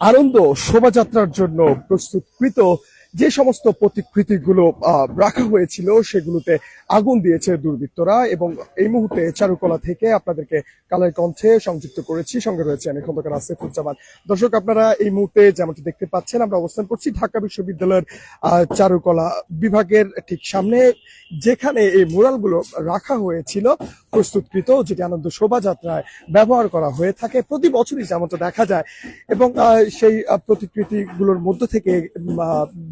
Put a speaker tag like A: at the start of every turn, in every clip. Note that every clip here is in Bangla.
A: আনন্দ শোভাযাত্রার জন্য প্রস্তুতকৃত। যে সমস্ত প্রতিকৃতিগুলো আহ, রাখা হয়েছিল সেগুলোতে আগুন দিয়েছে দুর্বৃত্তরা এবং এই মুহূর্তে চারুকলা থেকে আপনাদেরকে কালের কণ্ঠে সংযুক্ত করেছি। সঙ্গে রয়েছে আমি খন্দকার আসিফুজ্জামান দর্শক আপনারা এই মুহূর্তে যেমনটি দেখতে পাচ্ছেন আমরা অবস্থান করছি ঢাকা বিশ্ববিদ্যালয়ের চারুকলা বিভাগের ঠিক সামনে যেখানে এই মুরালগুলো রাখা হয়েছিল। প্রস্তুতকৃত যেটি আনন্দ শোভাযাত্রায় ব্যবহার করা হয়ে থাকে। প্রতি বছরই যেমনটা দেখা যায় এবং সেই প্রতিকৃতিগুলোর মধ্য থেকে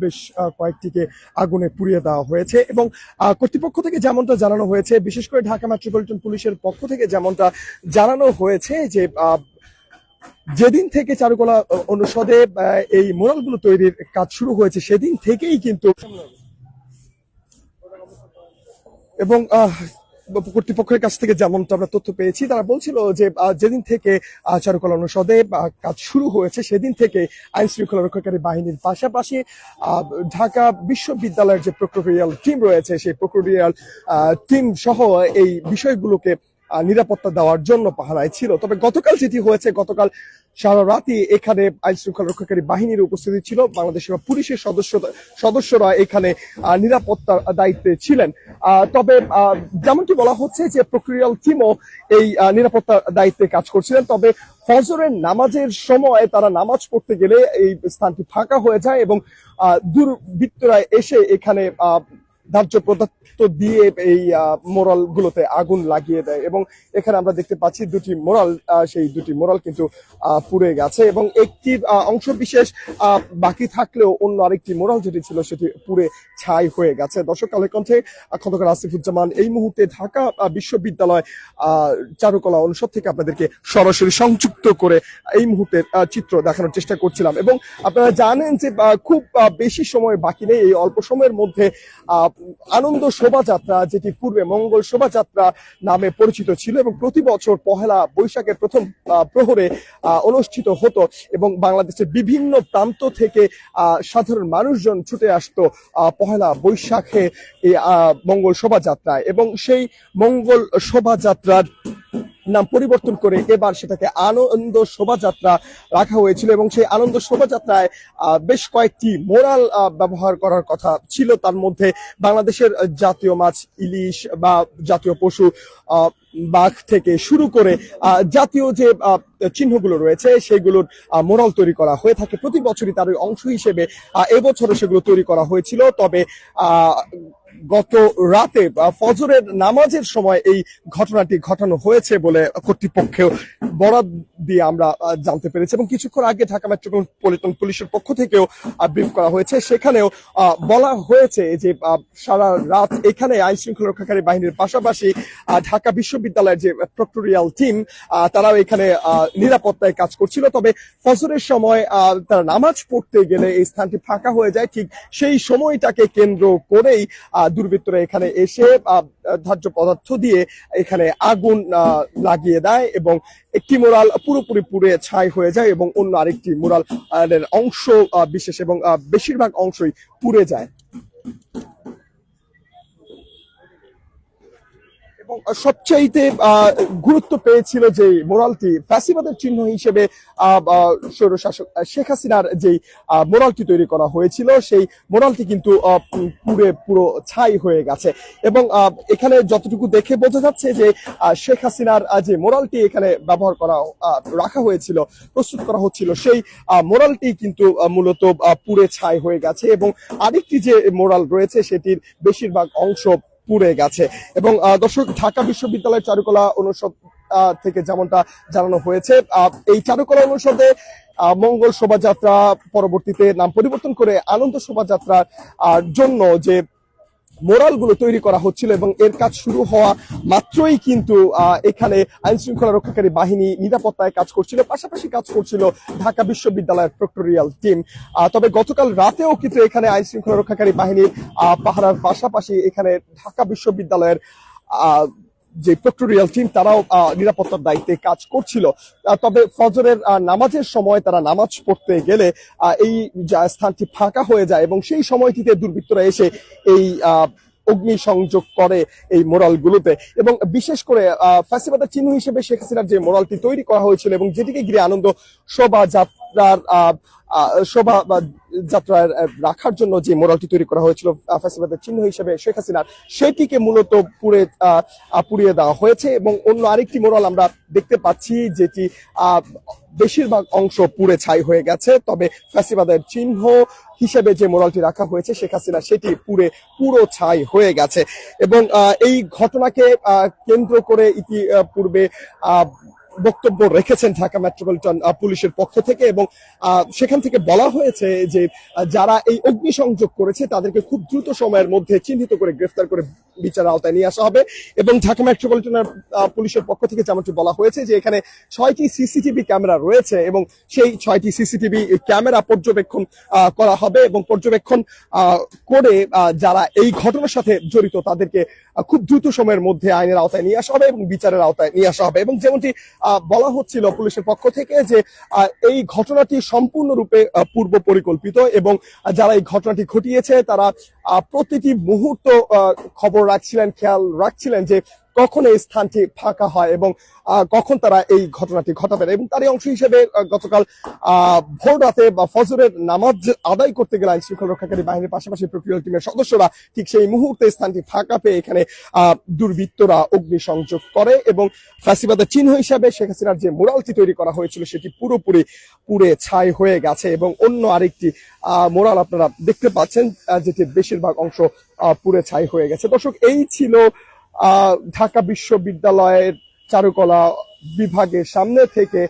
A: বেশ কয়েকটিকে আগুনে পুড়িয়ে দেওয়া হয়েছে এবং কর্তৃপক্ষ থেকে যেমনটা জানানো হয়েছে, বিশেষ করে ঢাকা মেট্রোপলিটন পুলিশের পক্ষ থেকে যেমনটা জানানো হয়েছে যে যেদিন থেকে চারুকলা অনুষদে এই মোরালগুলো তৈরির কাজ শুরু হয়েছে, সেদিন থেকেই কিন্তু এবং কর্তৃপক্ষের কাছ থেকে যেমনটা আমরা তথ্য পেয়েছি, তারা বলছিল যে যেদিন থেকে চারুকলা অনুষদে কাজ শুরু হয়েছে, সেদিন থেকে আইন শৃঙ্খলা রক্ষাকারী বাহিনীর পাশাপাশি ঢাকা বিশ্ববিদ্যালয়ের যে প্রক্রিয়াল টিম রয়েছে, সেই প্রক্রিয়াল টিম সহ এই বিষয়গুলোকে নিরাপত্তা দেওয়ার জন্য পাহারায় ছিল। তবে গতকাল যেটি হয়েছে, গতকাল সারা রাতই এখানে আইন শৃঙ্খলা রক্ষাকারী বাহিনীর উপস্থিতি ছিল। বাংলাদেশের পুলিশের সদস্য, সদস্যরা এখানে নিরাপত্তার দায়িত্বে ছিলেন। তবে যেমনটি বলা হচ্ছে যে প্রক্রিয়াল টিমও এই নিরাপত্তার দায়িত্বে কাজ করছিলেন। তবে ফজরের নামাজের সময় তারা নামাজ পড়তে গেলে এই স্থানটি ফাঁকা হয়ে যায় এবং দুর্বৃত্তরা এসে এখানে ধার্য পদার্থ দিয়ে এই মোরাল গুলোতে আগুন লাগিয়ে দেয় এবং এখানে আমরা দেখতে পাচ্ছি দুটি মোরাল সেই দুটি মোরাল কিন্তু পুড়ে গেছে এবং একটি অংশ বিশেষ বাকি থাকলেও অন্য আরেকটি মোরাল যেটি ছিল সেটি পুড়ে ছাই হয়ে গেছে। দর্শক, কালের কণ্ঠে খন্দকার আসিফুজ্জামান, এই মুহূর্তে ঢাকা বিশ্ববিদ্যালয় চারুকলা অনুষদ থেকে আপনাদেরকে সরাসরি সংযুক্ত করে এই মুহূর্তের চিত্র দেখানোর চেষ্টা করছিলাম এবং আপনারা জানেন যে খুব বেশি সময় বাকি নেই। এই অল্প সময়ের মধ্যে আনন্দ শোভাযাত্রা যেটি পূর্বে মঙ্গল শোভাযাত্রা নামে পরিচিত ছিল এবং প্রতি বছর পহেলা বৈশাখের প্রথম প্রহরে অনুষ্ঠিত হতো এবং বাংলাদেশের বিভিন্ন প্রান্ত থেকে সাধারণ মানুষজন ছুটে আসতো পহেলা বৈশাখে মঙ্গল শোভাযাত্রায় এবং সেই মঙ্গল শোভাযাত্রার নাম পরিবর্তন করে এবার সেটাকে আনন্দ শোভাযাত্রা রাখা হয়েছিল এবং সেই আনন্দ শোভাযাত্রায় বেশ কয়েকটি মোরাল ব্যবহার করার কথা ছিল। তার মধ্যে বাংলাদেশের জাতীয় মাছ, ইলিশ বা জাতীয় পশু বাঘ থেকে শুরু করে জাতীয় যে চিহ্নগুলো রয়েছে সেগুলোর মোরাল তৈরি করা হয়ে থাকে। প্রতি বছরই তার অংশ হিসেবে এবছরও সেগুলো তৈরি করা হয়েছিল। তবে গত রাতে ফজরের নামাজের সময় এই ঘটনাটি ঘটানো হয়েছে বলে কর্তৃপক্ষেও বরাদ দিয়ে আমরা জানতে পেরেছি এবং কিছুক্ষণ আগে ঢাকা মেট্রোপলিটন পুলিশের পক্ষ থেকেও ব্রিফ করা হয়েছে। সেখানেও বলা হয়েছে যে সারা রাত এখানে আইন শৃঙ্খলা রক্ষাকারী বাহিনীর পাশাপাশি ঢাকা বিশ্ববিদ্যালয়ের যে প্রক্টোরিয়াল টিম তারাও এখানে নিরাপত্তায় কাজ করছিল। তবে ফজরের সময় তারা নামাজ পড়তে গেলে এই স্থানটি ফাঁকা হয়ে যায়। ঠিক সেই সময়টাকে কেন্দ্র করেই দুর্বৃত্তরা এখানে এসে ধার্য পদার্থ দিয়ে এখানে আগুন লাগিয়ে দেয় এবং একটি মোরাল পুরোপুরি পুড়ে ছাই হয়ে যায় এবং অন্য আরেকটি মোরাল অংশ বিশেষ এবং বেশিরভাগ অংশই পুড়ে যায়। সবচাইতে গুরুত্ব পেয়েছিল যে মোরালটি ফ্যাসিবাদের চিহ্ন হিসেবে স্বৈরশাসক শেখ হাসিনার যে মোরালটি তৈরি করা হয়েছিল সেই মোরালটি কিন্তু উম, পুরো ছাই হয়ে গেছে। এবং এখানে যতটুকু দেখে বোঝা যাচ্ছে যে শেখ হাসিনার যে মোরালটি এখানে ব্যবহার করা রাখা হয়েছিল প্রস্তুত করা হচ্ছিল সেই মোরালটি কিন্তু মূলত পুড়ে ছাই হয়ে গেছে এবং আরেকটি যে মোরাল রয়েছে সেটির বেশিরভাগ অংশ পুড়ে গেছে। এবং দর্শক, ঢাকা বিশ্ববিদ্যালয়ের চারুকলা অনুষদ থেকে যেমনটা জানানো হয়েছে এই চারুকলা অনুষদে মঙ্গল শোভাযাত্রা পরবর্তীতে নাম পরিবর্তন করে আনন্দ শোভাযাত্রার জন্য যে মোরালগুলো তৈরি করা হচ্ছিল এবং এর কাজ শুরু হওয়া মাত্রই কিন্তু এখানে আইন শৃঙ্খলা রক্ষাকারী বাহিনী নিরাপত্তায় কাজ করছিল, পাশাপাশি কাজ করছিল ঢাকা বিশ্ববিদ্যালয়ের প্রক্টোরিয়াল টিম। তবে গতকাল রাতেও কিন্তু এখানে আইন শৃঙ্খলা রক্ষাকারী বাহিনীর পাহারার পাশাপাশি এখানে ঢাকা বিশ্ববিদ্যালয়ের যে প্রক্টোরিয়াল টিম তারাও নিরাপত্তার দায়িত্বে কাজ করছিল। তবে ফজরের নামাজের সময় তারা নামাজ পড়তে গেলে এই স্থানটি ফাঁকা হয়ে যায় এবং সেই সময়টিতে দুর্বৃত্তরা এসে এই অগ্নি সংযোগ করে এই মোরালগুলোতে। এবং বিশেষ করে আহ, ফ্যাসিবাদের চিহ্ন হিসেবে শেখ হাসিনার যে মোরালটি তৈরি করা হয়েছিল এবং যেটিকে ঘিরে আনন্দ শোভাযাত্রার শোভা যাত্রার রাখার জন্য যে মোরালটি তৈরি করা হয়েছিল আহ, চিহ্ন হিসেবে শেখ হাসিনার সেটিকে মূলত পুড়ে পুড়িয়ে দেওয়া হয়েছে এবং অন্য আরেকটি মোরাল আমরা দেখতে পাচ্ছি যেটি বেশিরভাগ অংশ পুড়ে ছাই হয়ে গেছে তবে ফ্যাসিবাদের চিহ্ন হিসেবে যে মোরালটি রাখা হয়েছে শেখ হাসিনা সেটি পুরে পুরো ছাই হয়ে গেছে। এবং এই ঘটনাকে কেন্দ্র করে ইতি আহ, পূর্বে আহ, বক্তব্য রেখেছেন ঢাকা মেট্রোপলিটন পুলিশের পক্ষ থেকে এবং সেখান থেকে বলা হয়েছে যে যারা এই অগ্নিসংযোগ করেছে তাদেরকে খুব দ্রুত সময়ের মধ্যে চিহ্নিত করে গ্রেফতার করে বিচারের আওতায় নিয়ে আসা হবে এবং ঢাকা মেট্রোপলিটনের পুলিশের পক্ষ থেকে যেমনটি বলা হয়েছে যে, এখানে ছয়টি সিসিটিভি ক্যামেরা রয়েছে এবং সেই ছয়টি সিসিটিভি ক্যামেরা পর্যবেক্ষণ করা হবে এবং পর্যবেক্ষণ করে যারা এই ঘটনার সাথে জড়িত তাদেরকে খুব দ্রুত সময়ের মধ্যে আইনের আওতায় নিয়ে আসা হবে এবং বিচারের আওতায় নিয়ে আসা হবে এবং যেমনটি বলা হচ্ছিল পুলিশের পক্ষ থেকে যে এই ঘটনাটি সম্পূর্ণরূপে পূর্ব পরিকল্পিত এবং যারা এই ঘটনাটি ঘটিয়েছে তারা প্রতিটি মুহূর্ত খবর রাখছিলেন, খেয়াল রাখছিলেন যে কখন এই স্থানটি ফাঁকা হয় এবং কখন তারা এই ঘটনাটি ঘটাবেন? এবং তারই অংশ হিসেবে গতকাল ভোর রাতে বা ফজরের নামাজ আদায় করতে গেলে আইন শৃঙ্খলা রক্ষাকারী বাহিনীর পাশাপাশি প্রক্রিয়া টিমের সদস্যরা ঠিক সেই মুহূর্তে স্থানটি ফাঁকা পেয়ে এখানে দুর্বৃত্তরা অগ্নিসংযোগ করে এবং ফ্যাসিবাদের চিহ্ন হিসাবে শেখ হাসিনার যে মোরালটি তৈরি করা হয়েছিল সেটি পুরোপুরি পুড়ে ছাই হয়ে গেছে এবং অন্য আরেকটি মোরাল আপনারা দেখতে পাচ্ছেন যেটি বেশিরভাগ অংশ পুড়ে ছাই হয়ে গেছে। দর্শক, এই ছিল ঢাকা বিশ্ববিদ্যালয়ের চারুকলা বিভাগের সামনে থেকে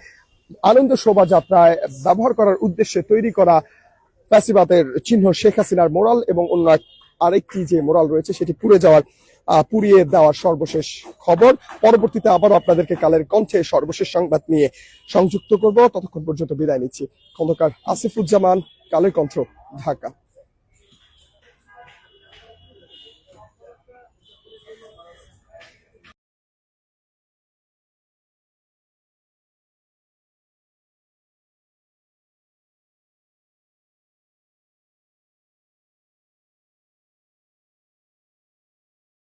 A: আনন্দ শোভাযাত্রায় ব্যবহার করার উদ্দেশ্যে তৈরি করা ফ্যাসিবাদের চিহ্ন শেখ হাসিনার মোরাল এবং অন্য আরেকটি যে মোরাল রয়েছে সেটি পুড়ে যাওয়ার পুড়িয়ে দেওয়ার সর্বশেষ খবর। পরবর্তীতে আবারও আপনাদেরকে কালের কণ্ঠে সর্বশেষ সংবাদ নিয়ে সংযুক্ত করব। ততক্ষণ পর্যন্ত বিদায় নিচ্ছি। খন্দকার আসিফুজ্জামান, কালের কণ্ঠ, ঢাকা।